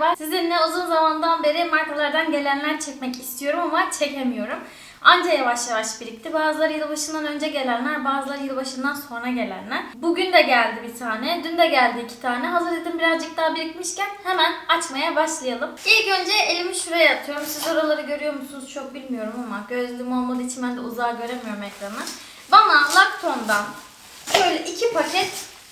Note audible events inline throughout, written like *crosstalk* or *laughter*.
merhaba. Sizinle uzun zamandan beri markalardan gelenler çekmek istiyorum ama çekemiyorum. Anca yavaş yavaş birikti. Bazıları yılbaşından önce gelenler, bazıları yılbaşından sonra gelenler. Bugün de geldi bir tane, dün de geldi iki tane. Hazır dedim birazcık daha birikmişken hemen açmaya başlayalım. İlk önce elimi şuraya atıyorum. Siz oraları görüyor musunuz çok bilmiyorum ama gözlüğüm olmadığı için ben de uzağa göremiyorum ekranı. Bana Lacton'dan şöyle iki paket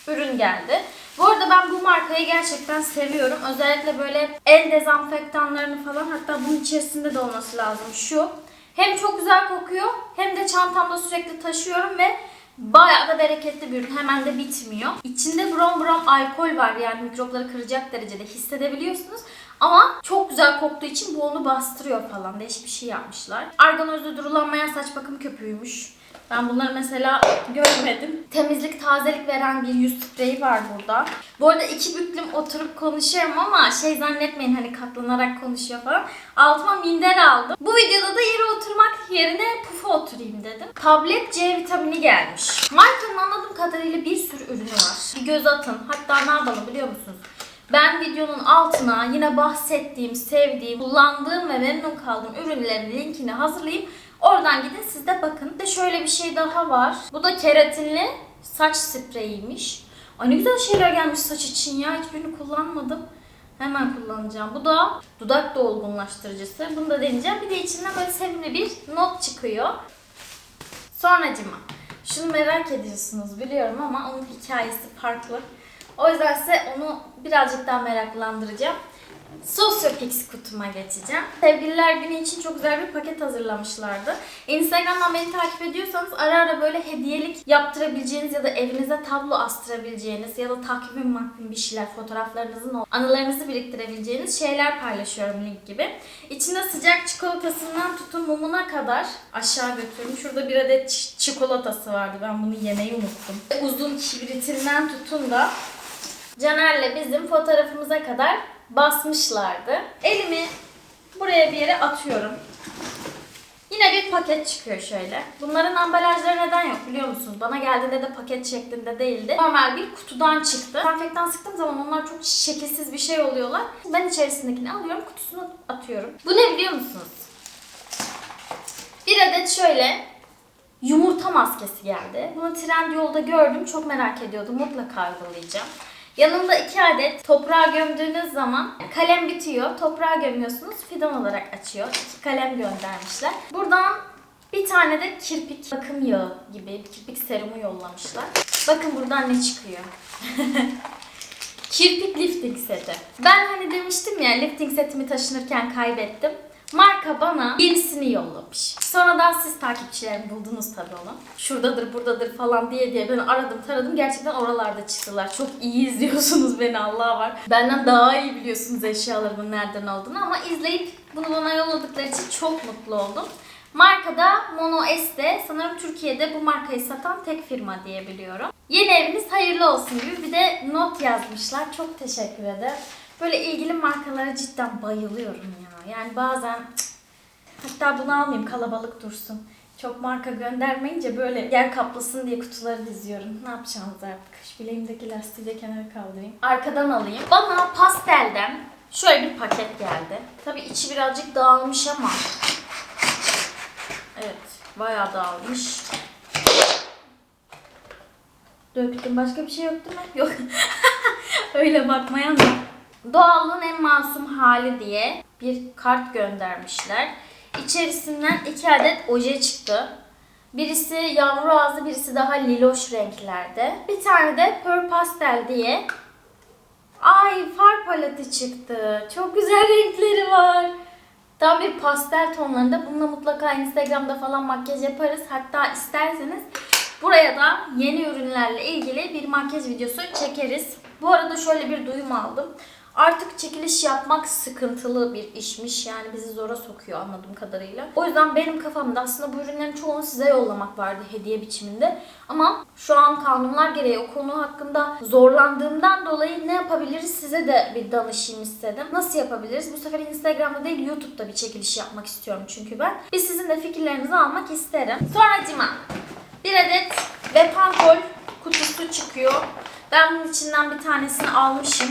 ürün geldi. Bu arada ben bu markayı gerçekten seviyorum. Özellikle böyle el dezenfektanlarını falan hatta bunun içerisinde de olması lazım. Şu hem çok güzel kokuyor hem de çantamda sürekli taşıyorum ve bayağı da bereketli bir ürün. Hemen de bitmiyor. İçinde brom brom alkol var yani mikropları kıracak derecede hissedebiliyorsunuz. Ama çok güzel koktuğu için bu onu bastırıyor falan. Değişik bir şey yapmışlar. Argan özlü durulanmayan saç bakım köpüğüymüş. Ben bunları mesela görmedim. Temizlik, tazelik veren bir yüz spreyi var burada. Bu arada iki büklüm oturup konuşuyorum ama şey zannetmeyin hani katlanarak konuşuyor falan. Altıma minder aldım. Bu videoda da yere oturmak yerine pufa oturayım dedim. Tablet C vitamini gelmiş. Markanın anladığım kadarıyla bir sürü ürünü var. Bir göz atın. Hatta ne yapalım biliyor musunuz? Ben videonun altına yine bahsettiğim, sevdiğim, kullandığım ve memnun kaldığım ürünlerin linkini hazırlayayım. Oradan gidin siz de bakın. Bir de şöyle bir şey daha var. Bu da keratinli saç spreyiymiş. Ay ne güzel şeyler gelmiş saç için ya. Hiçbirini kullanmadım. Hemen kullanacağım. Bu da dudak dolgunlaştırıcısı. Bunu da deneyeceğim. Bir de içinden böyle sevimli bir not çıkıyor. Sonracıma. Şunu merak ediyorsunuz biliyorum ama onun hikayesi farklı. O yüzden size onu birazcık daha meraklandıracağım. Sosyopix kutuma geçeceğim. Sevgililer günü için çok güzel bir paket hazırlamışlardı. Instagram'dan beni takip ediyorsanız ara ara böyle hediyelik yaptırabileceğiniz ya da evinize tablo astırabileceğiniz ya da takvim makvim bir şeyler, fotoğraflarınızın anılarınızı biriktirebileceğiniz şeyler paylaşıyorum link gibi. İçinde sıcak çikolatasından tutun mumuna kadar aşağı götürün. Şurada bir adet çi- çikolatası vardı. Ben bunu yemeyi unuttum. Uzun kibritinden tutun da Caner'le bizim fotoğrafımıza kadar basmışlardı. Elimi buraya bir yere atıyorum. Yine bir paket çıkıyor şöyle. Bunların ambalajları neden yok biliyor musunuz? Bana geldiğinde de paket şeklinde değildi. Normal bir kutudan çıktı. Dezenfektan sıktığım zaman onlar çok şekilsiz bir şey oluyorlar. Ben içerisindekini alıyorum, kutusunu atıyorum. Bu ne biliyor musunuz? Bir adet şöyle yumurta maskesi geldi. Bunu Trendyol'da gördüm. Çok merak ediyordum. Mutlaka uygulayacağım. Yanında iki adet toprağa gömdüğünüz zaman kalem bitiyor. Toprağa gömüyorsunuz. Fidan olarak açıyor. İki kalem göndermişler. Buradan bir tane de kirpik bakım yağı gibi kirpik serumu yollamışlar. Bakın buradan ne çıkıyor. *laughs* Kirpik lifting seti. Ben hani demiştim ya lifting setimi taşınırken kaybettim. Marka bana yenisini yollamış. Sonradan siz takipçilerim buldunuz tabii onu. Şuradadır buradadır falan diye diye ben aradım taradım. Gerçekten oralarda çıktılar. Çok iyi izliyorsunuz *laughs* beni Allah var. Benden daha iyi biliyorsunuz eşyalarımın nereden olduğunu ama izleyip bunu bana yolladıkları için çok mutlu oldum. Markada Mono S'de sanırım Türkiye'de bu markayı satan tek firma diye biliyorum. Yeni eviniz hayırlı olsun gibi bir de not yazmışlar. Çok teşekkür ederim. Böyle ilgili markalara cidden bayılıyorum ya. Yani bazen hatta bunu almayayım kalabalık dursun. Çok marka göndermeyince böyle yer kaplasın diye kutuları diziyorum. Ne yapacağımız artık? Şu bileğimdeki lastiği de kenara kaldırayım. Arkadan alayım. Bana pastelden şöyle bir paket geldi. Tabii içi birazcık dağılmış ama Evet, bayağı dağılmış. Döktüm. Başka bir şey yok değil mi? Yok. *laughs* Öyle bakmayan da. Doğallığın en masum hali diye bir kart göndermişler. İçerisinden iki adet oje çıktı. Birisi yavru ağzı, birisi daha liloş renklerde. Bir tane de Pur Pastel diye Ay far paleti çıktı. Çok güzel *laughs* renkleri var. Tam bir pastel tonlarında. Bununla mutlaka Instagram'da falan makyaj yaparız. Hatta isterseniz buraya da yeni ürünlerle ilgili bir makyaj videosu çekeriz. Bu arada şöyle bir duyum aldım. Artık çekiliş yapmak sıkıntılı bir işmiş. Yani bizi zora sokuyor anladığım kadarıyla. O yüzden benim kafamda aslında bu ürünlerin çoğunu size yollamak vardı hediye biçiminde. Ama şu an kanunlar gereği o konu hakkında zorlandığımdan dolayı ne yapabiliriz size de bir danışayım istedim. Nasıl yapabiliriz? Bu sefer Instagram'da değil YouTube'da bir çekiliş yapmak istiyorum çünkü ben. Bir sizin de fikirlerinizi almak isterim. Sonracıma bir adet Bepankol kutusu çıkıyor. Ben bunun içinden bir tanesini almışım.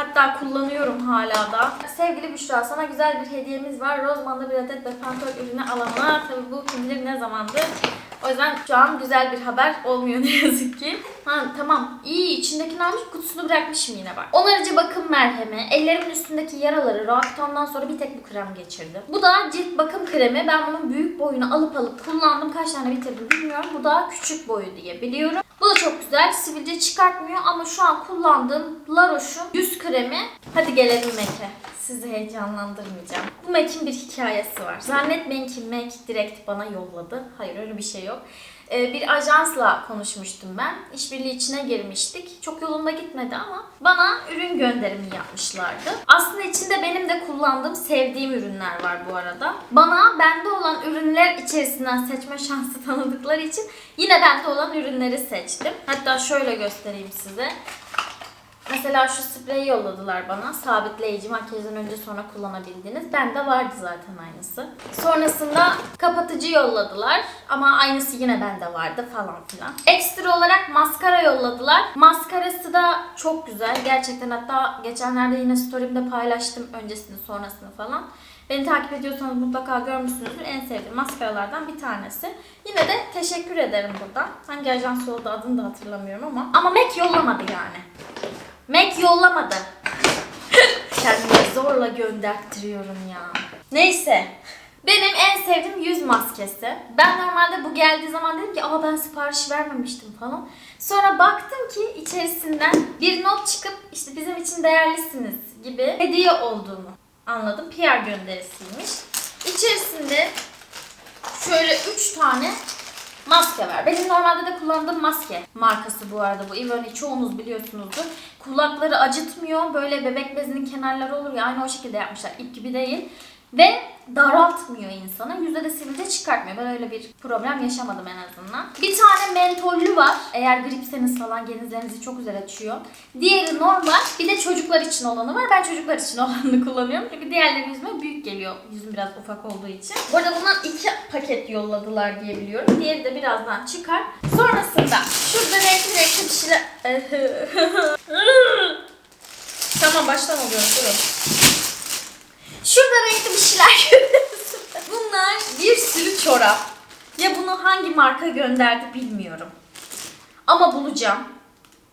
Hatta kullanıyorum hala da. Sevgili Büşra sana güzel bir hediyemiz var. Rozman'da bir adet ve pantol ürünü alana. Tabii bu kim bilir ne zamandır. O yüzden şu an güzel bir haber olmuyor *laughs* ne yazık ki. Ha tamam. İyi içindekini almış kutusunu bırakmışım yine bak. Onarıcı bakım merhemi. Ellerimin üstündeki yaraları Roaccut'tan sonra bir tek bu krem geçirdim. Bu da cilt bakım kremi. Ben bunun büyük boyunu alıp alıp kullandım. Kaç tane bitirdim bilmiyorum. Bu da küçük boyu diye biliyorum. Bu da çok güzel. Sivilce çıkartmıyor ama şu an kullandığım La Roche'un yüz kremi. Hadi gelelim Mac'e. Sizi heyecanlandırmayacağım. Bu Mac'in bir hikayesi var. Zannetmeyin ki Mac direkt bana yolladı. Hayır öyle bir şey yok. Ee, bir ajansla konuşmuştum ben. İşbirliği içine girmiştik. Çok yolunda gitmedi ama bana ürün gönderimi yapmışlardı. Aslında içinde benim de kullandığım, sevdiğim ürünler var bu arada. Bana bende olan ürünler içerisinden seçme *laughs* şansı tanıdıkları için yine bende olan ürünleri seçtim. Hatta şöyle göstereyim size. Mesela şu spreyi yolladılar bana. Sabitleyici makyajdan önce sonra kullanabildiğiniz. Bende vardı zaten aynısı. Sonrasında kapatıcı yolladılar. Ama aynısı yine bende vardı falan filan. Ekstra olarak maskara yolladılar. Maskarası da çok güzel. Gerçekten hatta geçenlerde yine story'imde paylaştım öncesini sonrasını falan. Beni takip ediyorsanız mutlaka görmüşsünüzdür. En sevdiğim maskaralardan bir tanesi. Yine de teşekkür ederim buradan. Hangi ajans oldu adını da hatırlamıyorum ama. Ama Mac yollamadı yani. Mac yollamadı. *laughs* Kendimi zorla gönderttiriyorum ya. Neyse. Benim en sevdiğim yüz maskesi. Ben normalde bu geldiği zaman dedim ki aa ben sipariş vermemiştim falan. Sonra baktım ki içerisinden bir not çıkıp işte bizim için değerlisiniz gibi hediye olduğunu anladım. PR gönderisiymiş. İçerisinde şöyle 3 tane maske var. Benim normalde de kullandığım maske markası bu arada bu. Ivoni çoğunuz biliyorsunuzdur. Kulakları acıtmıyor. Böyle bebek bezinin kenarları olur ya aynı o şekilde yapmışlar. İp gibi değil. Ve daraltmıyor insanı. Yüzde de sivilce çıkartmıyor. Ben öyle bir problem yaşamadım en azından. Bir tane mentollü var. Eğer gripseniz falan genizlerinizi çok güzel açıyor. Diğeri normal. Bir de çocuklar için olanı var. Ben çocuklar için *laughs* olanını kullanıyorum. Çünkü diğerleri yüzüme büyük geliyor. Yüzüm biraz ufak olduğu için. Bu arada bundan iki paket yolladılar diye biliyorum. Diğeri de birazdan çıkar. Sonrasında şurada renkli renkli bir şeyler... *laughs* tamam baştan alıyorum. Durun. Şurada renkli bir şeyler. Bunlar bir sürü çorap. Ya bunu hangi marka gönderdi bilmiyorum. Ama bulacağım.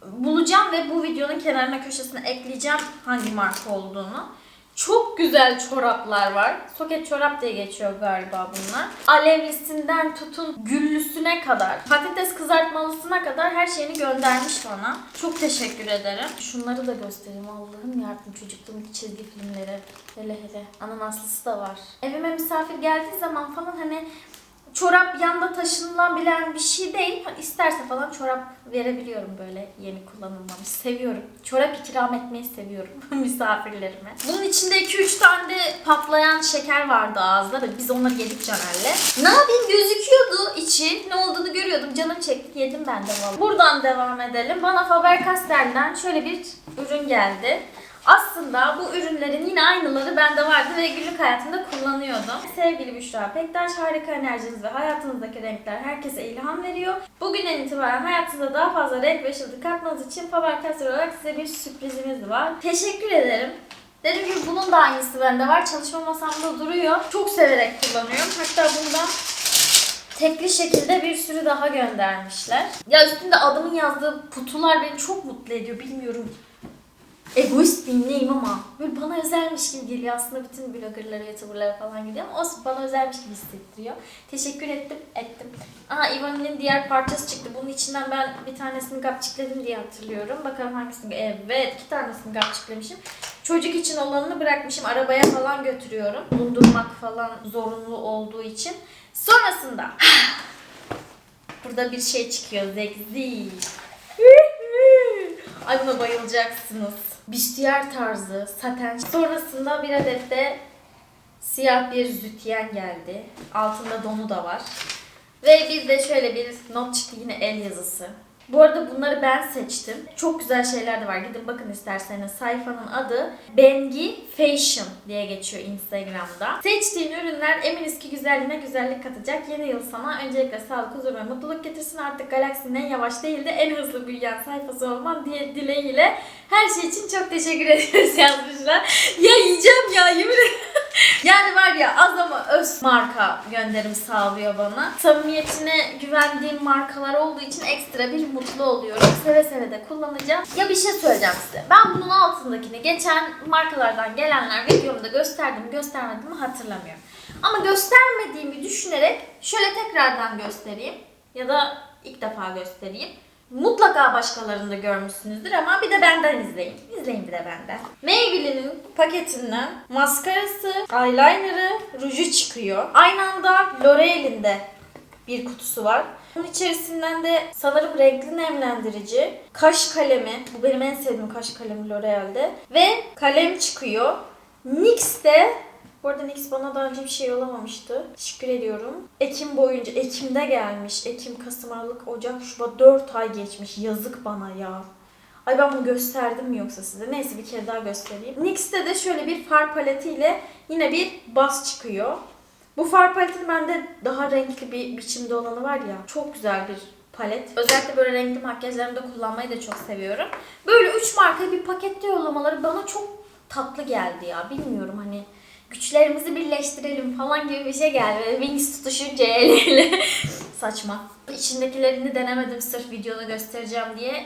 Bulacağım ve bu videonun kenarına köşesine ekleyeceğim hangi marka olduğunu. Çok güzel çoraplar var. Soket çorap diye geçiyor galiba bunlar. Alevlisinden tutun güllüsüne kadar, patates kızartmalısına kadar her şeyini göndermiş bana. Çok teşekkür ederim. Şunları da göstereyim Allah'ım yardım çocukluğum çizgi filmleri. Hele hele. Ananaslısı da var. Evime misafir geldiği zaman falan hani çorap yanda taşınılabilen bir şey değil. Hani İsterse falan çorap verebiliyorum böyle yeni kullanılmamış. Seviyorum. Çorap ikram etmeyi seviyorum *laughs* misafirlerime. Bunun içinde 2-3 tane de patlayan şeker vardı ağızda ve biz onları yedik Caner'le. Ne yapayım gözüküyordu içi. Ne olduğunu görüyordum. Canım çekti yedim ben de vallahi. Buradan devam edelim. Bana Faber-Castell'den şöyle bir ürün geldi. Aslında bu ürünlerin yine aynıları bende vardı ve günlük hayatımda kullanıyordum. Sevgili Büşra Pektaş, harika enerjiniz ve hayatınızdaki renkler herkese ilham veriyor. Bugünden itibaren hayatınıza daha fazla renk ve ışıltı katmanız için Faber-Castell olarak size bir sürprizimiz var. Teşekkür ederim. Dediğim gibi bunun da aynısı bende var. Çalışma masamda duruyor. Çok severek kullanıyorum. Hatta bundan tekli şekilde bir sürü daha göndermişler. Ya üstünde adımın yazdığı kutular beni çok mutlu ediyor. Bilmiyorum egoist bir neyim ama böyle bana özelmiş gibi geliyor aslında bütün bloggerlara, youtuberlara falan gidiyor ama olsun bana özelmiş gibi hissettiriyor. Teşekkür ettim, ettim. Aa Ivani'nin diğer parçası çıktı. Bunun içinden ben bir tanesini gapçikledim diye hatırlıyorum. Bakalım hangisini, evet iki tanesini gapçiklemişim. Çocuk için olanını bırakmışım. Arabaya falan götürüyorum. Bulundurmak falan zorunlu olduğu için. Sonrasında *sighs* burada bir şey çıkıyor. Zegzi. Ay buna bayılacaksınız. Büstiyer tarzı, saten. Sonrasında bir adet de siyah bir zütyen geldi. Altında donu da var. Ve bir de şöyle bir not çıktı yine el yazısı. Bu arada bunları ben seçtim. Çok güzel şeyler de var. Gidin bakın isterseniz. Sayfanın adı Bengi Fashion diye geçiyor Instagram'da. Seçtiğin ürünler eminiz ki güzelliğine güzellik katacak. Yeni yıl sana öncelikle sağlık, huzur ve mutluluk getirsin. Artık galaksinin en yavaş değil de en hızlı büyüyen sayfası olman diye dileğiyle her şey için çok teşekkür *laughs* ediyoruz yazmışlar. Ya yiyeceğim ya yemin ederim. Yani var ya az ama öz marka gönderim sağlıyor bana. Samimiyetine güvendiğim markalar olduğu için ekstra bir mutlu oluyorum. Seve seve de kullanacağım. Ya bir şey söyleyeceğim size. Ben bunun altındakini geçen markalardan gelenler videomda gösterdim göstermedim mi hatırlamıyorum. Ama göstermediğimi düşünerek şöyle tekrardan göstereyim. Ya da ilk defa göstereyim. Mutlaka başkalarını da görmüşsünüzdür ama bir de benden izleyin. İzleyin bir de benden. Maybelline'in paketinden maskarası, eyeliner'ı, ruju çıkıyor. Aynı anda L'Oreal'in de bir kutusu var. Bunun içerisinden de sanırım renkli nemlendirici, kaş kalemi, bu benim en sevdiğim kaş kalemi L'Oreal'de ve kalem çıkıyor. NYX'te bu arada NYX bana daha önce bir şey yollamamıştı. Teşekkür ediyorum. Ekim boyunca, Ekim'de gelmiş. Ekim, Kasım, Aralık, Ocak, Şubat 4 ay geçmiş. Yazık bana ya. Ay ben bunu gösterdim mi yoksa size? Neyse bir kere daha göstereyim. NYX'te de şöyle bir far paletiyle yine bir bas çıkıyor. Bu far paletinin bende daha renkli bir biçimde olanı var ya. Çok güzel bir palet. Özellikle böyle renkli makyajlarımda kullanmayı da çok seviyorum. Böyle üç marka bir pakette yollamaları bana çok tatlı geldi ya. Bilmiyorum hani güçlerimizi birleştirelim falan gibi bir şey geldi. Wings tutuşu CL ile. *laughs* Saçma. İçindekilerini denemedim sırf videoda göstereceğim diye.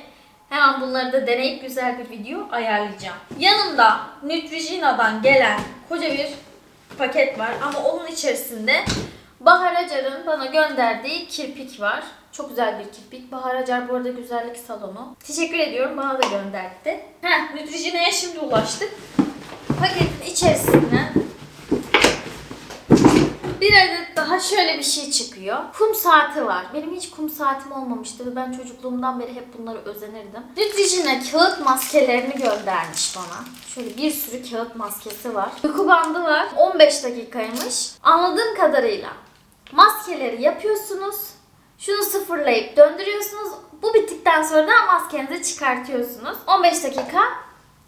Hemen bunları da deneyip güzel bir video ayarlayacağım. Yanımda Neutrogena'dan gelen koca bir paket var ama onun içerisinde Bahar Acar'ın bana gönderdiği kirpik var. Çok güzel bir kirpik. Bahar Acar bu arada güzellik salonu. Teşekkür ediyorum bana da gönderdi. Heh, Neutrogena'ya şimdi ulaştık. Paketin içerisinden bir adet daha şöyle bir şey çıkıyor. Kum saati var. Benim hiç kum saatim olmamıştı ve ben çocukluğumdan beri hep bunları özenirdim. Nutrition'a kağıt maskelerini göndermiş bana. Şöyle bir sürü kağıt maskesi var. Uyku bandı var. 15 dakikaymış. Anladığım kadarıyla maskeleri yapıyorsunuz. Şunu sıfırlayıp döndürüyorsunuz. Bu bittikten sonra da maskenizi çıkartıyorsunuz. 15 dakika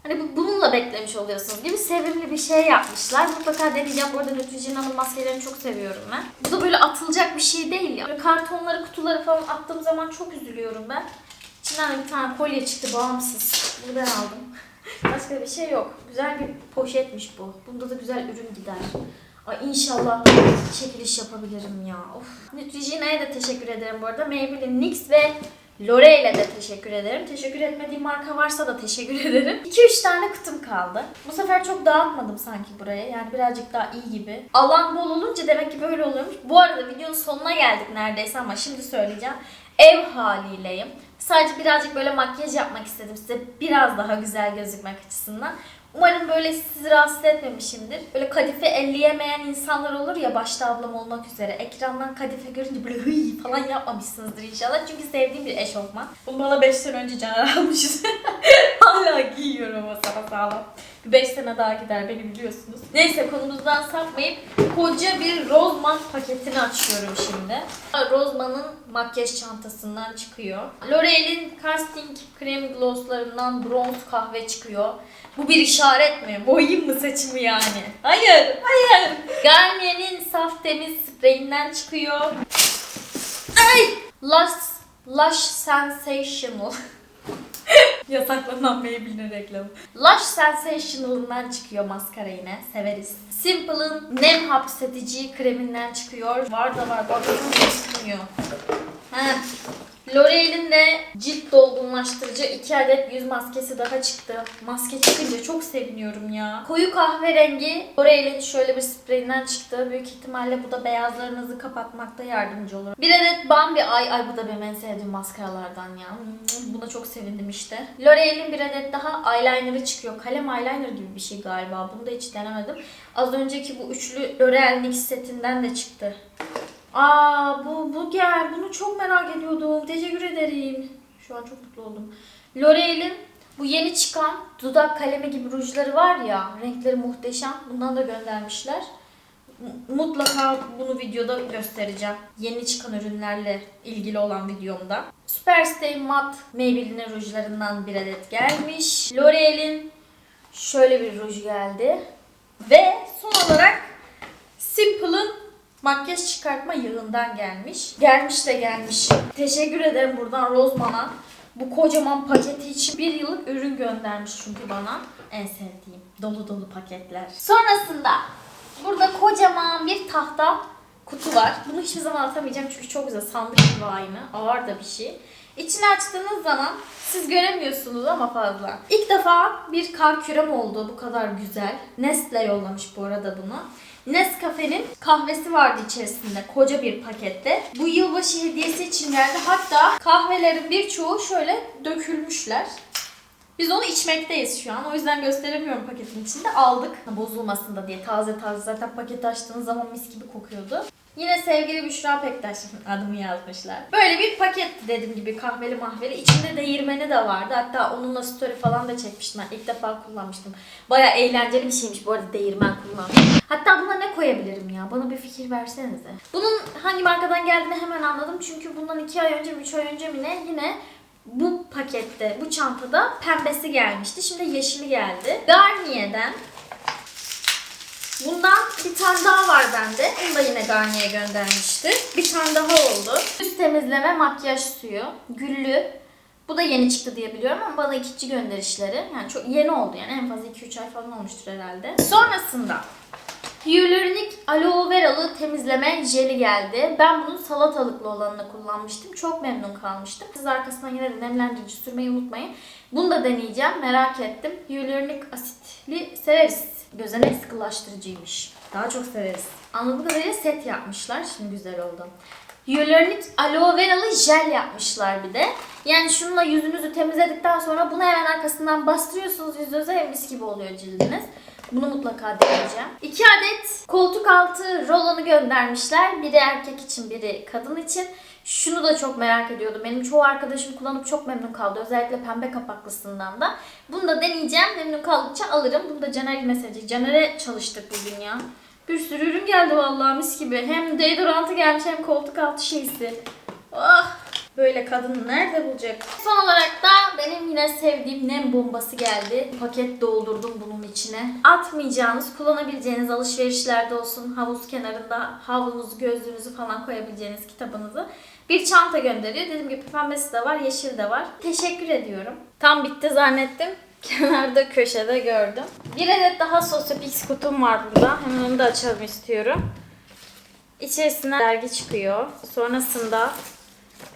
Hani bu- bununla beklemiş oluyorsunuz gibi sevimli bir şey yapmışlar. Mutlaka deneyeceğim. Bu arada Neutrogena'nın maskelerini çok seviyorum ben. Bu da böyle atılacak bir şey değil ya. Böyle kartonları, kutuları falan attığım zaman çok üzülüyorum ben. İçinden de bir tane kolye çıktı bağımsız. Bunu ben aldım. *laughs* Başka bir şey yok. Güzel bir poşetmiş bu. Bunda da güzel ürün gider. Ay inşallah çekiliş yapabilirim ya. Of. Neutrogena'ya da teşekkür ederim bu arada. Maybelline NYX ve L'Oreal'e de teşekkür ederim. Teşekkür etmediğim marka varsa da teşekkür *laughs* ederim. 2-3 tane kutum kaldı. Bu sefer çok dağıtmadım sanki buraya. Yani birazcık daha iyi gibi. Alan bol olunca demek ki böyle oluyormuş. Bu arada videonun sonuna geldik neredeyse ama şimdi söyleyeceğim. Ev haliyleyim. Sadece birazcık böyle makyaj yapmak istedim size. Biraz daha güzel gözükmek açısından. Umarım böyle sizi rahatsız etmemişimdir. Böyle kadife elleyemeyen insanlar olur ya başta ablam olmak üzere. Ekrandan kadife görünce böyle hıy falan yapmamışsınızdır inşallah. Çünkü sevdiğim bir eşofman. Bunu bana 5 sene önce Caner almıştı. *laughs* *laughs* Hala giyiyorum ama sana sağlam. 5 sene daha gider beni biliyorsunuz. Neyse konumuzdan sapmayıp koca bir Rozman paketini açıyorum şimdi. Rozman'ın makyaj çantasından çıkıyor. L'Oreal'in casting krem glosslarından bronz kahve çıkıyor. Bu bir işaret mi? Boyayayım mı saçımı yani? Hayır, hayır. Garnier'in saf temiz spreyinden çıkıyor. Ay! Lush, Lush Sensational. *laughs* Yasaklanan Maybelline reklamı. Lush Sensational'ından çıkıyor maskara yine. Severiz. Simple'ın nem hapsedici kreminden çıkıyor. Var da var. Bak çıkmıyor. Heh. L'Oreal'in de cilt dolgunlaştırıcı 2 adet yüz maskesi daha çıktı. Maske çıkınca çok seviniyorum ya. Koyu kahverengi L'Oreal'in şöyle bir spreyinden çıktı. Büyük ihtimalle bu da beyazlarınızı kapatmakta yardımcı olur. Bir adet Bambi Ay. Ay bu da benim en sevdiğim maskaralardan ya. Buna çok sevindim işte. L'Oreal'in bir adet daha eyeliner'ı çıkıyor. Kalem eyeliner gibi bir şey galiba. Bunu da hiç denemedim. Az önceki bu üçlü L'Oreal NYX setinden de çıktı. Aa bu bu gel. Bunu çok merak ediyordum. Teşekkür ederim. Şu an çok mutlu oldum. L'Oreal'in bu yeni çıkan dudak kalemi gibi rujları var ya. Renkleri muhteşem. Bundan da göndermişler. Mutlaka bunu videoda göstereceğim. Yeni çıkan ürünlerle ilgili olan videomda. Superstay Matte Maybelline rujlarından bir adet gelmiş. L'Oreal'in şöyle bir ruj geldi. Ve son olarak Simple'ın makyaj çıkartma yağından gelmiş. Gelmiş de gelmiş. Teşekkür ederim buradan Rozman'a. Bu kocaman paketi için bir yıllık ürün göndermiş çünkü bana. En sevdiğim dolu dolu paketler. Sonrasında burada kocaman bir tahta kutu var. Bunu hiçbir zaman atamayacağım çünkü çok güzel. Sandık gibi aynı. Ağır da bir şey. İçini açtığınız zaman siz göremiyorsunuz ama fazla. İlk defa bir kar kürem oldu bu kadar güzel. Nestle yollamış bu arada bunu. Nescafe'nin kahvesi vardı içerisinde koca bir pakette. Bu yılbaşı hediyesi için geldi. Hatta kahvelerin birçoğu şöyle dökülmüşler. Biz onu içmekteyiz şu an. O yüzden gösteremiyorum paketin içinde. Aldık. Bozulmasın da diye taze taze zaten paketi açtığınız zaman mis gibi kokuyordu. Yine sevgili Büşra Pektaş'ın adımı yazmışlar. Böyle bir paketti dediğim gibi kahveli mahveli. İçinde değirmeni de vardı. Hatta onunla story falan da çekmiştim. Ben ilk defa kullanmıştım. Baya eğlenceli bir şeymiş bu arada değirmen kullanmak. Hatta buna ne koyabilirim ya? Bana bir fikir versenize. Bunun hangi markadan geldiğini hemen anladım. Çünkü bundan 2 ay önce mi 3 ay önce mi ne yine bu pakette, bu çantada pembesi gelmişti. Şimdi yeşili geldi. Garnier'den bir tane daha var bende. Onu da yine Garnier göndermişti. Bir tane daha oldu. Yüz temizleme makyaj suyu. Güllü. Bu da yeni çıktı diye biliyorum ama bana ikinci gönderişleri. Yani çok yeni oldu yani en fazla 2-3 ay falan olmuştur herhalde. Sonrasında Hyaluronic aloe veralı temizleme jeli geldi. Ben bunun salatalıklı olanını kullanmıştım. Çok memnun kalmıştım. Siz arkasından yine de nemlendirici sürmeyi unutmayın. Bunu da deneyeceğim. Merak ettim. Hyaluronic asitli severiz. Gözene sıkılaştırıcıymış. Daha çok severiz. Anladığım kadarıyla set yapmışlar. Şimdi güzel oldu. Hyaluronic aloe veralı jel yapmışlar bir de. Yani şununla yüzünüzü temizledikten sonra bunu hemen arkasından bastırıyorsunuz yüzünüze mis gibi oluyor cildiniz. Bunu mutlaka deneyeceğim. İki adet koltuk altı rolonu göndermişler. Biri erkek için, biri kadın için. Şunu da çok merak ediyordum. Benim çoğu arkadaşım kullanıp çok memnun kaldı. Özellikle pembe kapaklısından da. Bunu da deneyeceğim. Memnun kaldıkça alırım. Bunu da Caner mesajı. Caner'e çalıştık bugün ya. Bir sürü ürün geldi vallahi mis gibi. Hem deodorantı gelmiş hem koltuk altı şeysi. Ah! Böyle kadın nerede bulacak? Son olarak da benim yine sevdiğim nem bombası geldi. Paket doldurdum bunun içine. Atmayacağınız, kullanabileceğiniz alışverişlerde olsun, havuz kenarında havlunuzu, gözlüğünüzü falan koyabileceğiniz kitabınızı bir çanta gönderiyor. Dediğim gibi pembesi de var, yeşil de var. Teşekkür ediyorum. Tam bitti zannettim. *laughs* Kenarda köşede gördüm. Bir adet daha Sosopix kutum var burada. Hemen onu da açalım istiyorum. İçerisinden dergi çıkıyor. Sonrasında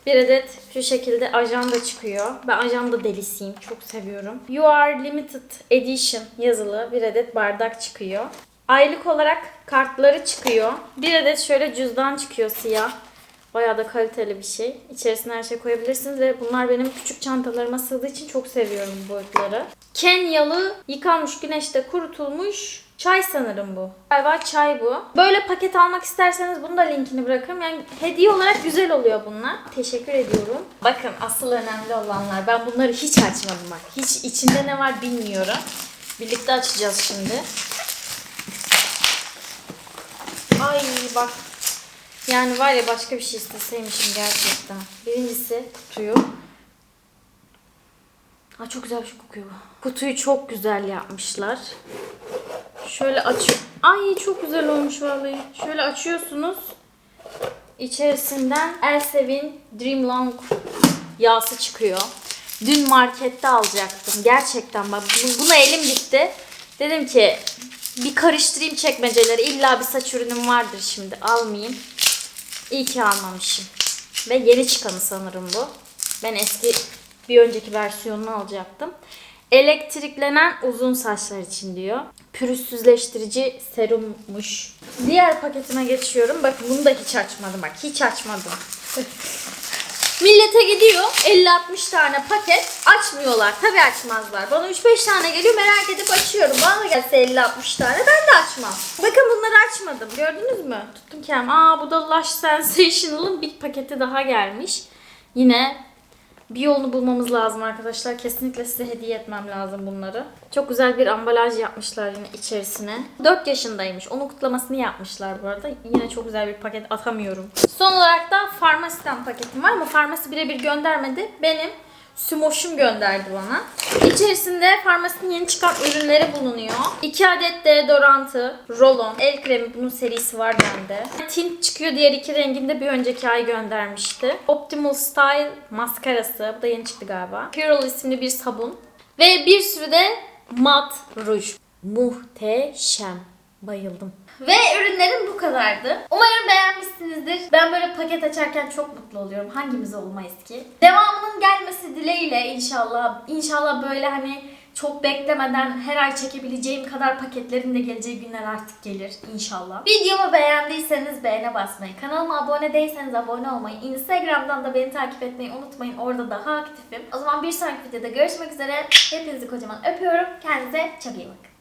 bir adet şu şekilde ajanda çıkıyor. Ben ajanda delisiyim. Çok seviyorum. You are limited edition yazılı bir adet bardak çıkıyor. Aylık olarak kartları çıkıyor. Bir adet şöyle cüzdan çıkıyor siyah. Bayağı da kaliteli bir şey. İçerisine her şey koyabilirsiniz ve bunlar benim küçük çantalarıma sığdığı için çok seviyorum bu boyutları. Kenyalı, yıkanmış güneşte kurutulmuş çay sanırım bu. Galiba çay bu. Böyle paket almak isterseniz bunu da linkini bırakırım. Yani hediye olarak güzel oluyor bunlar. Teşekkür ediyorum. Bakın asıl önemli olanlar. Ben bunları hiç açmadım bak. Hiç içinde ne var bilmiyorum. Birlikte açacağız şimdi. Ay bak yani var ya başka bir şey isteseymişim gerçekten. Birincisi kutuyu. Ha çok güzel bir şey kokuyor bu. Kutuyu çok güzel yapmışlar. Şöyle aç. Ay çok güzel olmuş vallahi. Şöyle açıyorsunuz. İçerisinden Elsevin Dream Long yağsı çıkıyor. Dün markette alacaktım. Gerçekten bak bu- buna elim gitti. Dedim ki bir karıştırayım çekmeceleri. İlla bir saç ürünüm vardır şimdi. Almayayım. İyi ki almamışım. Ve yeni çıkanı sanırım bu. Ben eski bir önceki versiyonunu alacaktım. Elektriklenen uzun saçlar için diyor. Pürüzsüzleştirici serummuş. Diğer paketime geçiyorum. Bakın bunu da hiç açmadım. Bak hiç açmadım. *laughs* Millete gidiyor 50-60 tane paket açmıyorlar. Tabii açmazlar. Bana 3-5 tane geliyor merak edip açıyorum. Bana gelse 50-60 tane ben de açmam. Bakın bunları açmadım. Gördünüz mü? Tuttum kendimi. Aa bu da Lush Sensational'ın bir paketi daha gelmiş. Yine Bir yolunu bulmamız lazım arkadaşlar. Kesinlikle size hediye etmem lazım bunları. Çok güzel bir ambalaj yapmışlar yine içerisine. 4 yaşındaymış. Onun kutlamasını yapmışlar bu arada. Yine çok güzel bir paket atamıyorum. Son olarak da Farmasiden paketim var ama Farmasi birebir göndermedi. Benim Sümoş'um gönderdi bana. İçerisinde farmasinin yeni çıkan ürünleri bulunuyor. 2 adet deodorantı, rolon, el kremi bunun serisi var bende. Tint çıkıyor diğer iki renginde bir önceki ay göndermişti. Optimal Style maskarası. Bu da yeni çıktı galiba. Purell isimli bir sabun. Ve bir sürü de mat ruj. Muhteşem. Bayıldım. Ve ürünlerim bu kadardı. Umarım beğenmişsinizdir. Ben böyle paket açarken çok mutlu oluyorum. Hangimiz olmayız ki? Devamının gelmesi dileğiyle inşallah. İnşallah böyle hani çok beklemeden her ay çekebileceğim kadar paketlerin de geleceği günler artık gelir inşallah. Videomu beğendiyseniz beğene basmayı, kanalıma abone değilseniz abone olmayı, Instagram'dan da beni takip etmeyi unutmayın. Orada daha aktifim. O zaman bir sonraki videoda görüşmek üzere. Hepinizi kocaman öpüyorum. Kendinize çok iyi bakın.